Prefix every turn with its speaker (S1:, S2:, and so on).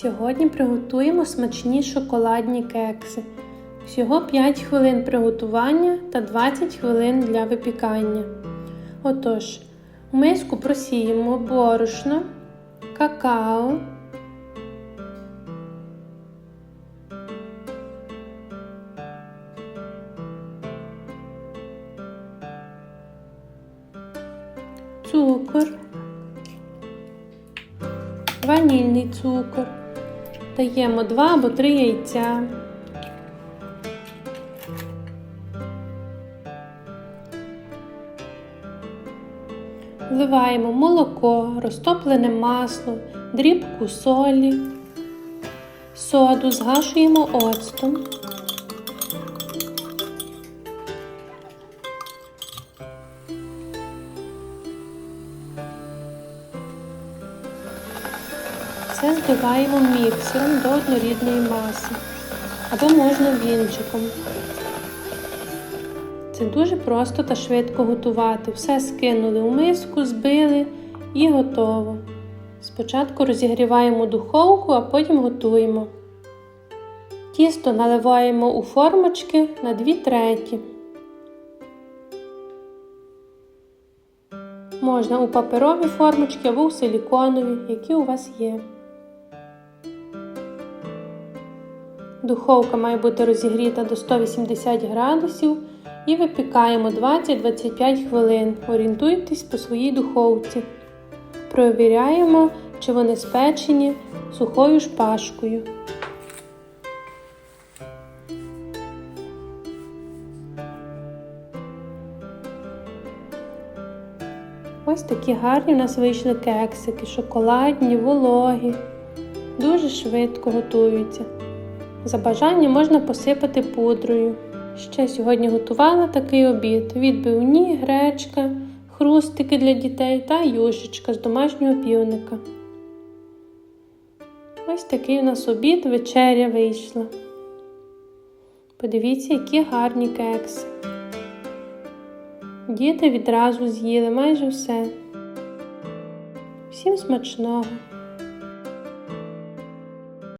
S1: Сьогодні приготуємо смачні шоколадні кекси. Всього 5 хвилин приготування та 20 хвилин для випікання. Отож, в миску просіємо борошно, какао, цукор, ванільний цукор. Даємо 2 або 3 яйця. Вливаємо молоко, розтоплене масло, дрібку солі, соду, згашуємо оцтом. Все збиваємо міксером до однорідної маси або можна вінчиком. Це дуже просто та швидко готувати. Все скинули у миску, збили і готово. Спочатку розігріваємо духовку, а потім готуємо. Тісто наливаємо у формочки на 2 треті. Можна у паперові формочки або у силіконові, які у вас є. Духовка має бути розігріта до 180 градусів і випікаємо 20-25 хвилин. Орієнтуйтесь по своїй духовці. Провіряємо, чи вони спечені сухою шпажкою. Ось такі гарні у нас вийшли кексики, шоколадні, вологі, дуже швидко готуються. За бажанням можна посипати пудрою. Ще сьогодні готувала такий обід: відбивні, гречка, хрустики для дітей та юшечка з домашнього півника. Ось такий у нас обід, вечеря вийшла. Подивіться, які гарні кекси. Діти відразу з'їли майже все. Всім смачного!